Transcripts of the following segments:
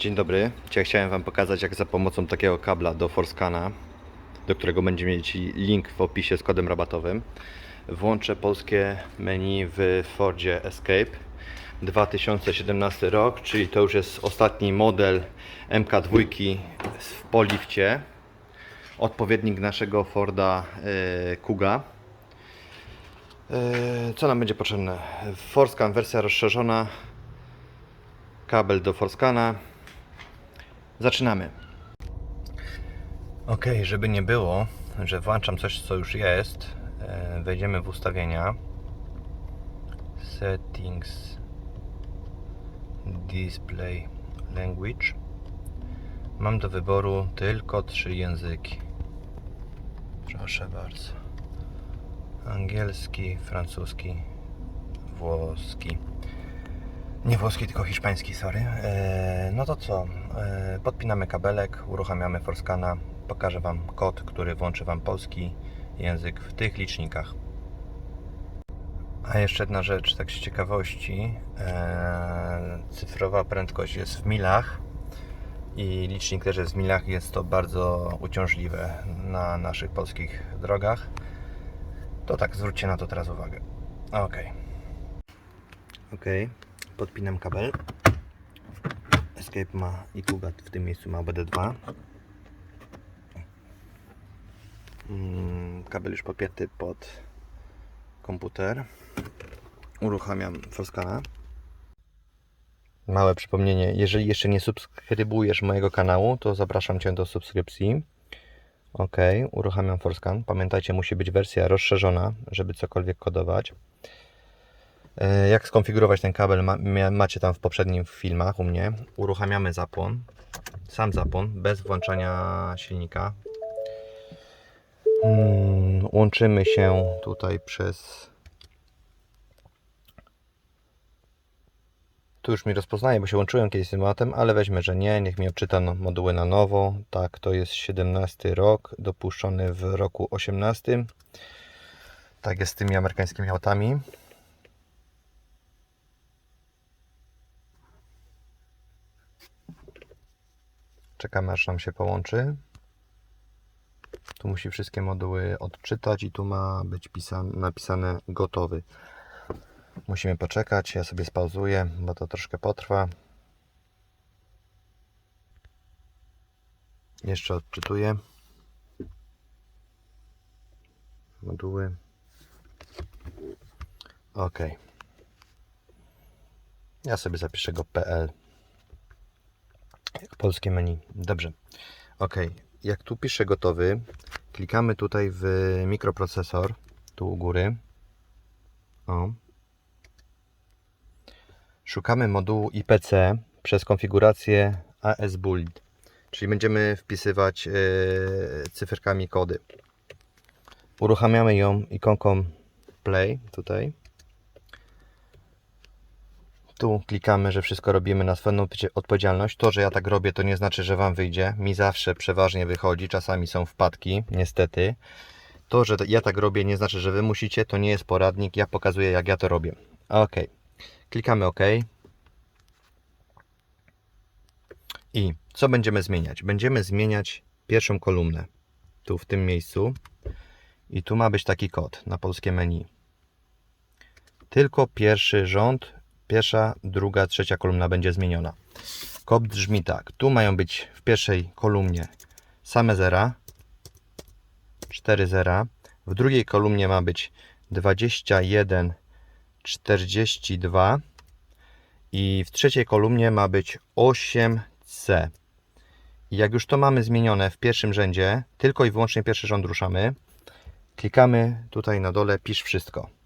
Dzień dobry. Dzisiaj chciałem Wam pokazać, jak za pomocą takiego kabla do Forscana, do którego będziecie mieć link w opisie z kodem rabatowym, włączę polskie menu w Fordzie Escape 2017 rok, czyli to już jest ostatni model MK2 w polifcie, odpowiednik naszego Forda e, Kuga. E, Co nam będzie potrzebne? Forscan wersja rozszerzona, kabel do Forscana. Zaczynamy. Ok, żeby nie było, że włączam coś, co już jest, e, wejdziemy w ustawienia. Settings, display language. Mam do wyboru tylko trzy języki. Proszę bardzo. Angielski, francuski, włoski. Nie włoski, tylko hiszpański, sorry. Eee, no to co? Eee, podpinamy kabelek, uruchamiamy Forscana. Pokażę Wam kod, który włączy Wam polski język w tych licznikach. A jeszcze jedna rzecz, tak z ciekawości. Eee, cyfrowa prędkość jest w milach i licznik też jest w milach. Jest to bardzo uciążliwe na naszych polskich drogach. To tak, zwróćcie na to teraz uwagę. Ok. Ok, podpinam kabel. Escape ma i Kugat w tym miejscu ma BD2. Mm, Kabel już podpięty pod komputer. Uruchamiam Forscana. Małe przypomnienie, jeżeli jeszcze nie subskrybujesz mojego kanału, to zapraszam Cię do subskrypcji. Ok, uruchamiam Forscan. Pamiętajcie, musi być wersja rozszerzona, żeby cokolwiek kodować. E, Jak skonfigurować ten kabel macie tam w poprzednich filmach u mnie. Uruchamiamy zapłon. Sam zapłon, bez włączania silnika. Mm, łączymy się tutaj przez. Tu już mi rozpoznaje, bo się łączyłem kiedyś z tematem, ale weźmy, że nie. Niech mi odczyta no- moduły na nowo. Tak, to jest 17 rok, dopuszczony w roku 18. Tak jest z tymi amerykańskimi autami. Czekamy aż nam się połączy. Tu musi wszystkie moduły odczytać i tu ma być pisan- napisane gotowy. Musimy poczekać, ja sobie spauzuję, bo to troszkę potrwa. Jeszcze odczytuję. Moduły. OK. Ja sobie zapiszę go PL. Jak polskie menu. Dobrze. OK. Jak tu piszę gotowy, klikamy tutaj w mikroprocesor, tu u góry. O. Szukamy modułu IPC przez konfigurację AS Build, czyli będziemy wpisywać e, cyferkami kody. Uruchamiamy ją ikonką Play tutaj. Tu klikamy, że wszystko robimy na swoją odpowiedzi- odpowiedzialność. To, że ja tak robię, to nie znaczy, że Wam wyjdzie. Mi zawsze przeważnie wychodzi, czasami są wpadki, niestety. To, że ja tak robię, nie znaczy, że Wy musicie. To nie jest poradnik. Ja pokazuję, jak ja to robię. Ok. Klikamy OK. I co będziemy zmieniać? Będziemy zmieniać pierwszą kolumnę. Tu w tym miejscu. I tu ma być taki kod na polskie menu. Tylko pierwszy rząd, pierwsza, druga, trzecia kolumna będzie zmieniona. Kod brzmi tak. Tu mają być w pierwszej kolumnie same zera, 4 zera. W drugiej kolumnie ma być 21, 42 i w trzeciej kolumnie ma być 8C. I jak już to mamy zmienione w pierwszym rzędzie, tylko i wyłącznie pierwszy rząd ruszamy, klikamy tutaj na dole pisz wszystko.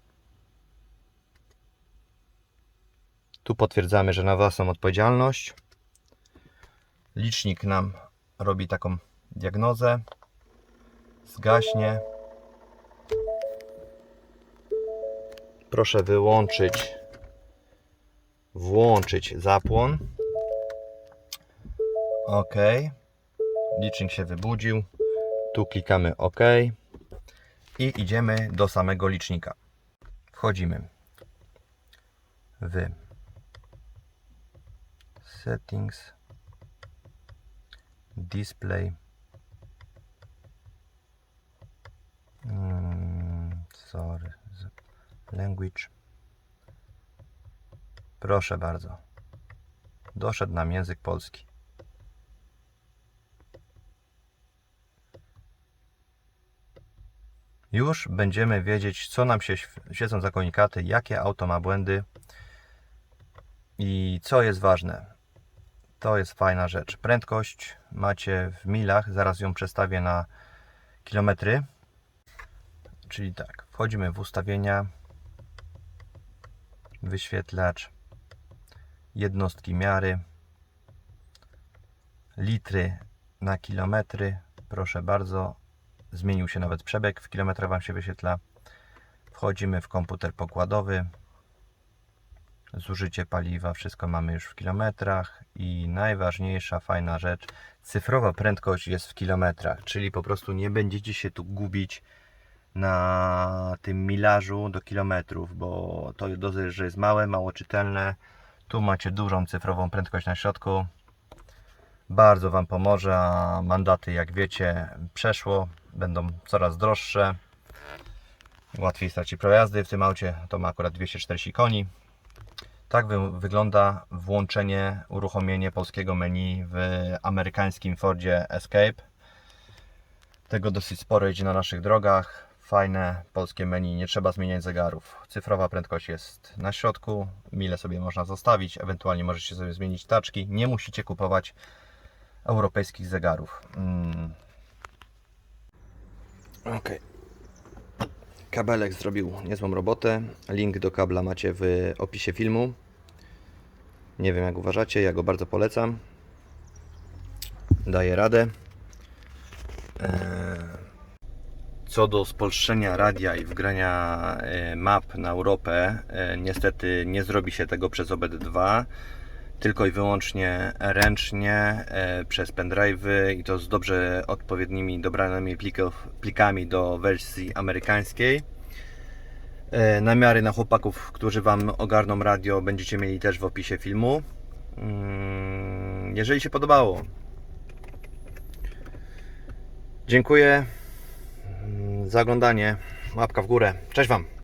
Tu potwierdzamy, że na własną odpowiedzialność. Licznik nam robi taką diagnozę. Zgaśnie. Proszę wyłączyć, włączyć zapłon. OK. Licznik się wybudził. Tu klikamy OK. I idziemy do samego licznika. Wchodzimy w settings display. Mm, sorry language. Proszę bardzo. Doszedł nam język polski. Już będziemy wiedzieć co nam się św- świecą za komunikaty jakie auto ma błędy i co jest ważne to jest fajna rzecz. Prędkość macie w milach, zaraz ją przestawię na kilometry. Czyli tak, wchodzimy w ustawienia, wyświetlacz, jednostki miary, litry na kilometry. Proszę bardzo, zmienił się nawet przebieg, w kilometrach Wam się wyświetla. Wchodzimy w komputer pokładowy, zużycie paliwa, wszystko mamy już w kilometrach i najważniejsza, fajna rzecz, cyfrowa prędkość jest w kilometrach, czyli po prostu nie będziecie się tu gubić na tym milażu do kilometrów, bo to dosyć, że jest małe, mało czytelne. Tu macie dużą cyfrową prędkość na środku. Bardzo Wam pomoże, a mandaty jak wiecie przeszło, będą coraz droższe. Łatwiej straci prawo jazdy w tym aucie, to ma akurat 240 koni. Tak wy, wygląda włączenie, uruchomienie polskiego menu w amerykańskim Fordzie Escape. Tego dosyć sporo jedzie na naszych drogach. Fajne polskie menu, nie trzeba zmieniać zegarów. Cyfrowa prędkość jest na środku, mile sobie można zostawić, ewentualnie możecie sobie zmienić taczki. Nie musicie kupować europejskich zegarów. Mm. Ok. Kabelek zrobił niezłą robotę. Link do kabla macie w opisie filmu. Nie wiem jak uważacie, ja go bardzo polecam. Daje radę. Eee, Co do spolszczenia radia i wgrania e, map na Europę, e, niestety nie zrobi się tego przez OBD2, tylko i wyłącznie ręcznie e, przez pendrive'y i to z dobrze odpowiednimi dobranymi plikami do wersji amerykańskiej. E, Namiary na chłopaków, którzy Wam ogarną radio, będziecie mieli też w opisie filmu. Mm, Jeżeli się podobało, dziękuję mm, za oglądanie. Łapka w górę. Cześć Wam.